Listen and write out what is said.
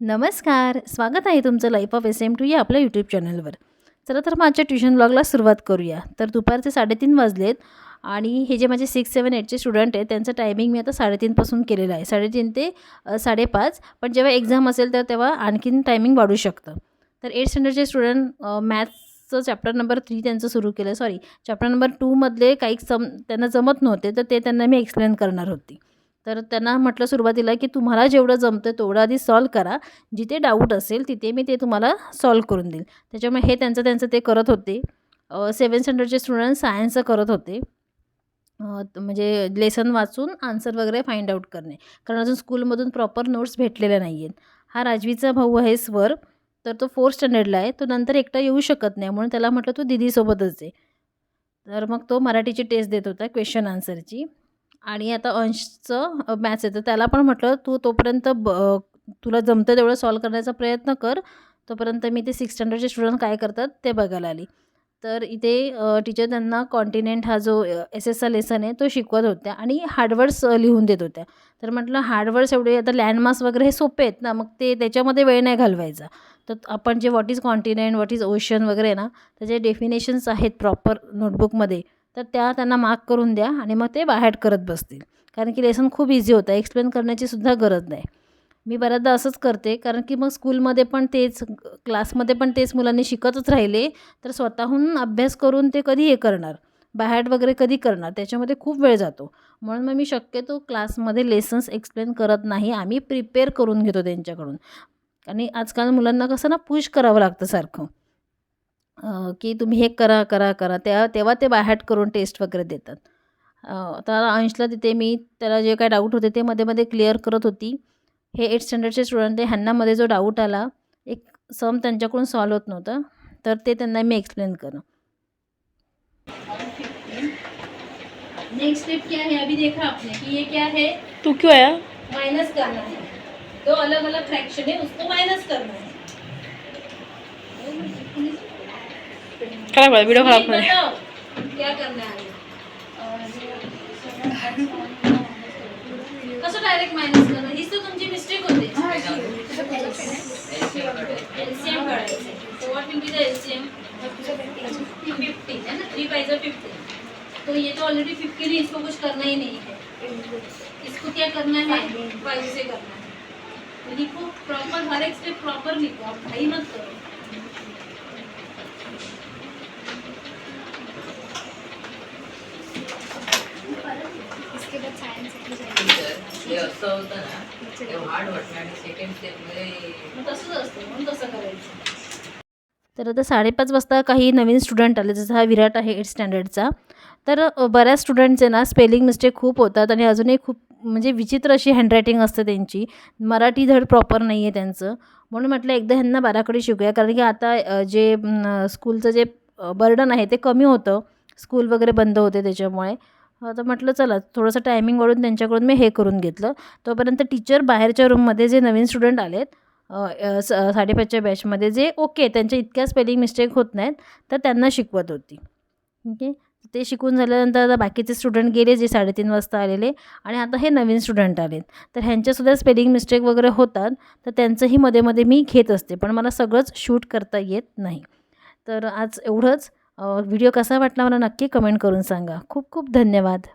नमस्कार स्वागत आहे तुमचं life of S M two या आपल्या यूट्यूब चॅनलवर चला तर माझ्या ट्युशन ब्लॉगला सुरुवात करूया. तर दुपारचे साडेतीन वाजलेत आणि हे जे माझे सिक्स सेवन एटचे स्टुडंट आहेत त्यांचं टायमिंग मी आता साडेतीनपासून केलेलं आहे. साडेतीन ते साडेपाच. पण जेव्हा एक्झाम असेल तर तेव्हा आणखीन टायमिंग वाढू शकतं. तर एट स्टँडर्डचे स्टुडंट मॅथ्सचं चॅप्टर नंबर थ्री त्यांचं सुरू केलं. सॉरी चॅप्टर नंबर टूमधले काही सम त्यांना जमत नव्हते तर ते त्यांना मी एक्सप्लेन करणार होती. तर त्यांना म्हटलं सुरुवातीला की तुम्हाला जेवढं जमतं तेवढं आधी सॉल्व करा. जिथे डाऊट असेल तिथे मी ते तुम्हाला सॉल्व करून देईल. त्याच्यामुळे हे त्यांचं त्यांचं ते करत होते. सेवन स्टँडर्डचे स्टुडंट सायन्सचं करत होते. म्हणजे लेसन वाचून आन्सर वगैरे फाइंड आऊट करणे. कारण अजून स्कूलमधून प्रॉपर नोट्स भेटलेल्या नाही आहेत हा राजवीचा भाऊ आहे स्वर. तर तो फोर्थ स्टँडर्डला आहे. तो नंतर एकटा येऊ शकत नाही. म्हणून त्याला म्हटलं तू दिदीसोबतच आहे तर मग तो मराठीची टेस्ट देत होता क्वेश्चन आन्सरची आणि आता अंशचं मॅथ्स येतं त्याला पण म्हटलं तू तोपर्यंत ब तुला जमतं तेवढं सॉल्व करण्याचा प्रयत्न कर. तोपर्यंत मी ते सिक्स स्टँडर्डचे स्टुडंट काय करतात ते बघायला आली. तर इथे टीचर त्यांना कॉन्टिनेंट हा जो एस एसचा लेसन आहे तो शिकवत होत्या आणि हार्डवर्ड्स लिहून देत होत्या. तर म्हटलं हार्डवर्ड्स एवढे आता लँडमार्क्स वगैरे हे सोपे आहेत ना मग ते त्याच्यामध्ये वेळ नाही घालवायचा. तर आपण जे what is continent what is ocean वगैरे आहे ना त्याचे डेफिनेशन्स आहेत प्रॉपर नोटबुकमध्ये तर त्या त्यांना मार्क करून द्या आणि मग ते बाहेर करत बसतील. कारण की लेसन खूप इझी होतं एक्सप्लेन करण्याची सुद्धा गरज नाही. मी बऱ्याचदा असंच करते कारण की मग स्कूलमध्ये पण तेच क्लासमध्ये पण तेच मुलांनी शिकतच राहिले तर स्वतःहून अभ्यास करून ते कधी हे करणार? बाहेर वगैरे कधी करणार? त्याच्यामध्ये खूप वेळ जातो. म्हणून मग मी शक्यतो क्लासमध्ये लेसन्स एक्सप्लेन करत नाही आम्ही प्रिपेअर करून घेतो त्यांच्याकडून. आणि आजकाल मुलांना कसं ना पुश करावं लागतं सारखं. की तुम्ही हे करा करा करा त्या तेव्हा ते बाहेर करून टेस्ट वगैरे देतात. तर अंशला तिथे मी त्याला जे काय डाऊट होते ते मध्ये मध्ये क्लिअर करत होती. हे एट स्टँडर्डचे स्टुडंट आहे. ह्यांना मध्ये जो डाऊट आला एक सम त्यांच्याकडून सॉल्व होत नव्हतं. तर ते त्यांना मी एक्सप्लेन करणं नेक्स्ट स्टेप क्या है? अभी देखा आपने कि ये क्या है? तू क्यों आया? माइनस करना है। दो अलग अलग फ्रैक्शन है उसको माइनस करना है। खराब करा वीडियो खराब करे क्या करना है? कसं डायरेक्ट मायनस करणं हीच तर तुमची मिस्टेक होते. एलसीएम काढायचं so what will be the LCM fifteen है ना? थ्री फाइव फिफ्टीन तो ये तो ऑलरेडी फिफ्टीन है इसको कुछ करना ही नहीं है. इसको क्या करना है? फाइव से करना है. तो लिखो प्रॉपर हर एक स्टेप प्रॉपर लिखो. आप भाई मत करो. हे असं होतं ना ते हार्ड वाटलं आणि सेकंड स्टेपमध्ये तसंच असतं म्हणून तसं करायचं. तर आता साडेपाच वाजता काही नवीन स्टुडंट आले जसं हा विराट आहे एट स्टँडर्डचा तर बऱ्याच स्टुडंटचे ना स्पेलिंग मिस्टेक खूप होतात आणि अजूनही खूप म्हणजे विचित्र अशी हँडरायटिंग असते त्यांची. मराठी धड प्रॉपर नाही आहे त्यांचं. म्हणून म्हटलं एकदा ह्यांना बाराकडे शिकूया कारण की आता जे स्कूलचं जे बर्डन आहे ते कमी होतं. स्कूल वगैरे बंद होते त्याच्यामुळे. तर म्हटलं चला थोडंसं टायमिंग वाढून त्यांच्याकडून मी हे करून घेतलं. तोपर्यंत टीचर बाहेरच्या रूममध्ये जे नवीन स्टुडंट आलेत स- साडेपाचच्या बॅचमध्ये जे ओके त्यांच्या इतक्या स्पेलिंग मिस्टेक होत नाहीत तर त्यांना शिकवत होती. ओके ते शिकून झाल्यानंतर आता बाकीचे स्टुडंट गेले जे साडेतीन वाजता आलेले आणि आता हे नवीन स्टुडंट आलेत. तर ह्यांच्यासुद्धा स्पेलिंग मिस्टेक वगैरे होतात तर त्यांचंही मध्ये मध्ये मी घेत असते पण मला सगळंच शूट करता येत नाही. तर आज एवढंच. व्हिडिओ कसा वाटला मला नक्की कमेंट करून सांगा. खूप खूप धन्यवाद.